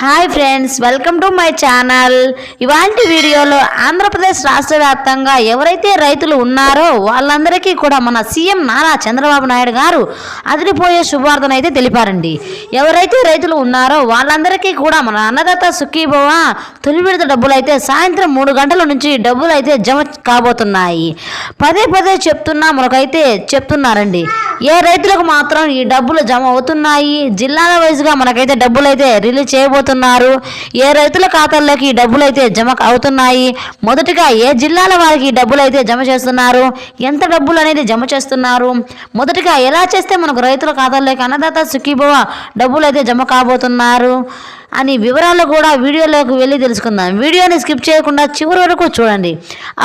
Hi friends welcome to my channel ఇవాంటి వీడియోలో ఆంధ్రప్రదేశ్ రాష్ట్ర వ్యాప్తంగా ఎవరైతే రైతులు ఉన్నారో వాళ్ళందరికీ కూడా మన సీఎం నారా చంద్రబాబు నాయుడు గారు అదిరిపోయే శుభార్థన అయితే తెలిపారండి. ఎవరైతే రైతులు ఉన్నారో వాళ్ళందరికీ కూడా మన అన్నదాత సుఖీభవ తొలి విడత డబ్బులు అయితే సాయంత్రం మూడు గంటల నుంచి డబ్బులు అయితే జమ కాబోతున్నాయి. పదే పదే చెప్తున్నా మనకైతే చెప్తున్నారండి. ఏ రైతులకు మాత్రం ఈ డబ్బులు జమ అవుతున్నాయి? జిల్లాల వైజ్గా మనకైతే డబ్బులు అయితే రిలీజ్ చేయబోతున్నారు ఏ రైతుల ఖాతాల్లోకి డబ్బులు అయితే జమ అవుతున్నాయి? మొదటగా ఏ జిల్లాల వారికి డబ్బులు అయితే జమ చేస్తున్నారు? ఎంత డబ్బులు అనేది జమ చేస్తున్నారు? మొదటగా ఎలా చేస్తే మనకు రైతుల ఖాతాల్లోకి అన్నదాత సుఖీభవ డబ్బులు అయితే జమ కాబోతున్నారు? అని వివరాలు కూడా వీడియోలోకి వెళ్ళి తెలుసుకుందాం. వీడియోని స్కిప్ చేయకుండా చివరి వరకు చూడండి.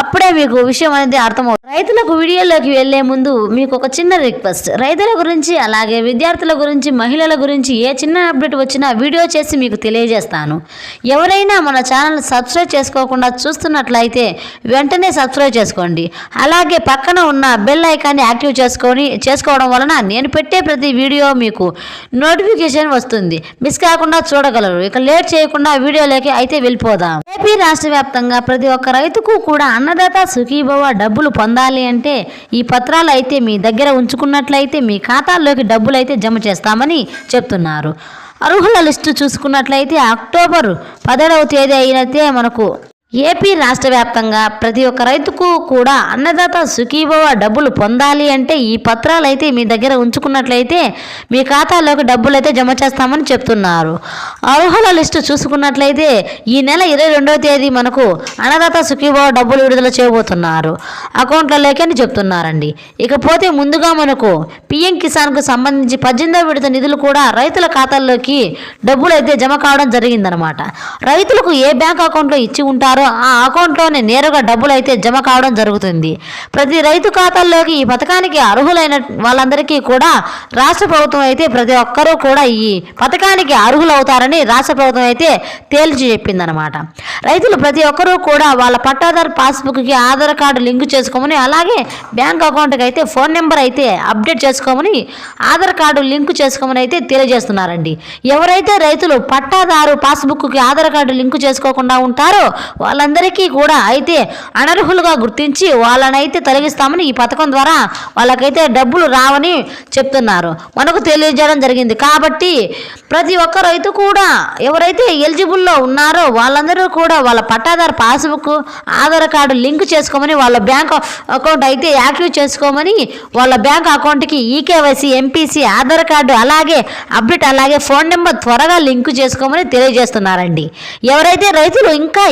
అప్పుడే మీకు విషయం అనేది అర్థమవుతుంది. రైతులకు వీడియోలోకి వెళ్ళే ముందు మీకు ఒక చిన్న రిక్వెస్ట్. రైతుల గురించి అలాగే విద్యార్థుల గురించి మహిళల గురించి ఏ చిన్న అప్డేట్ వచ్చినా వీడియో చేసి మీకు తెలియజేస్తాను. ఎవరైనా మన ఛానల్ సబ్స్క్రైబ్ చేసుకోకుండా చూస్తున్నట్లయితే వెంటనే సబ్స్క్రైబ్ చేసుకోండి. అలాగే పక్కన ఉన్న బెల్ ఐకాన్ని యాక్టివ్ చేసుకొని చేసుకోవడం వలన నేను పెట్టే ప్రతి వీడియో మీకు నోటిఫికేషన్ వస్తుంది. మిస్ కాకుండా చూడగలరు. ఇక లేట్ చేయకుండా వీడియోలోకి అయితే వెళ్ళిపోదాం. ఏపీ రాష్ట్ర వ్యాప్తంగా ప్రతి ఒక్క రైతుకు కూడా అన్నదాత సుఖీభవ డబ్బులు పొందాలి అంటే ఈ పత్రాలు అయితే మీ దగ్గర ఉంచుకున్నట్లయితే మీ ఖాతాల్లోకి డబ్బులు అయితే జమ చేస్తామని చెప్తున్నారు. అర్హుల లిస్టు చూసుకున్నట్లయితే అక్టోబర్ పదిహేడవ తేదీ అయినతే మనకు ఏపీ రాష్ట్ర వ్యాప్తంగా ప్రతి ఒక్క రైతుకు కూడా అన్నదాత సుఖీభవ డబ్బులు పొందాలి అంటే ఈ పత్రాలు అయితే మీ దగ్గర ఉంచుకున్నట్లయితే మీ ఖాతాలోకి డబ్బులు అయితే జమ చేస్తామని చెప్తున్నారు. అర్హుల లిస్టు చూసుకున్నట్లయితే ఈ నెల ఇరవై రెండవ తేదీ మనకు అన్నదాత సుఖీభవ డబ్బులు విడుదల చేయబోతున్నారు. అకౌంట్లలోకి అని చెప్తున్నారండి. ఇకపోతే ముందుగా మనకు పిఎం కిసాన్కు సంబంధించి పద్దెనిమిదవ విడత నిధులు కూడా రైతుల ఖాతాల్లోకి డబ్బులు అయితే జమ కావడం జరిగిందనమాట. రైతులకు ఏ బ్యాంక్ అకౌంట్లో ఇచ్చి ఉంటారో ఆ అకౌంట్లోనే నేరుగా డబ్బులు అయితే జమ కావడం జరుగుతుంది. ప్రతి రైతు ఖాతాల్లోకి ఈ పథకానికి అర్హులైన వాళ్ళందరికీ కూడా రాష్ట్ర ప్రభుత్వం అయితే ప్రతి ఒక్కరూ కూడా ఈ పథకానికి అర్హులవుతారని రాష్ట్ర ప్రభుత్వం అయితే తేల్చి చెప్పిందనమాట రైతులు ప్రతి ఒక్కరూ కూడా వాళ్ళ పట్టాదారు పాస్బుక్కి ఆధార్ కార్డు లింక్ చేసుకోమని అలాగే బ్యాంక్ అకౌంట్కి అయితే ఫోన్ నెంబర్ అయితే అప్డేట్ చేసుకోమని ఆధార్ కార్డు లింక్ చేసుకోమని అయితే తెలియజేస్తున్నారండి. ఎవరైతే రైతులు పట్టాదారు పాస్బుక్కి ఆధార్ కార్డు లింక్ చేసుకోకుండా ఉంటారో వాళ్ళందరికీ కూడా అయితే అనర్హులుగా గుర్తించి వాళ్ళనైతే తొలగిస్తామని ఈ పథకం ద్వారా వాళ్ళకైతే డబ్బులు రావని చెప్తున్నారు. మనకు తెలియజేయడం జరిగింది. కాబట్టి ప్రతి ఒక్క రైతు కూడా ఎవరైతే ఎలిజిబుల్లో ఉన్నారో వాళ్ళందరూ కూడా వాళ్ళ పట్టాదారు పాస్బుక్ ఆధార్ కార్డు లింక్ చేసుకోమని వాళ్ళ బ్యాంక్ అకౌంట్ అయితే యాక్టివ్ చేసుకోమని వాళ్ళ బ్యాంక్ అకౌంట్కి ఈకేవైసీ ఎంపీసీ ఆధార్ కార్డు అలాగే అప్డేట్ అలాగే ఫోన్ నెంబర్ త్వరగా లింక్ చేసుకోమని తెలియజేస్తున్నారండి. ఎవరైతే రైతులు ఇంకా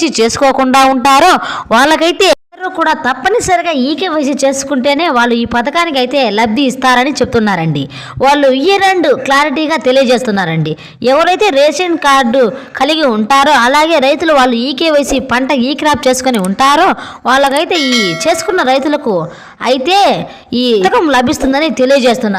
ఈకేవైసీ చేసుకోకుండా ఉంటారో వాళ్ళకైతే అందరూ కూడా తప్పనిసరిగా ఈకేవైసీ చేసుకుంటేనే వాళ్ళు ఈ పథకానికి అయితే లబ్ధి ఇస్తారని చెప్తున్నారండి. వాళ్ళు ఈ రెండు క్లారిటీగా తెలియజేస్తున్నారండి. ఎవరైతే రేషన్ కార్డు కలిగి ఉంటారో అలాగే రైతులు వాళ్ళు ఈకేవైసీ పంట ఈ క్రాప్ చేసుకొని ఉంటారో వాళ్ళకైతే ఈ చేసుకున్న రైతులకు అయితే ఈ పథకం లభిస్తుందని తెలియజేస్తున్నారు.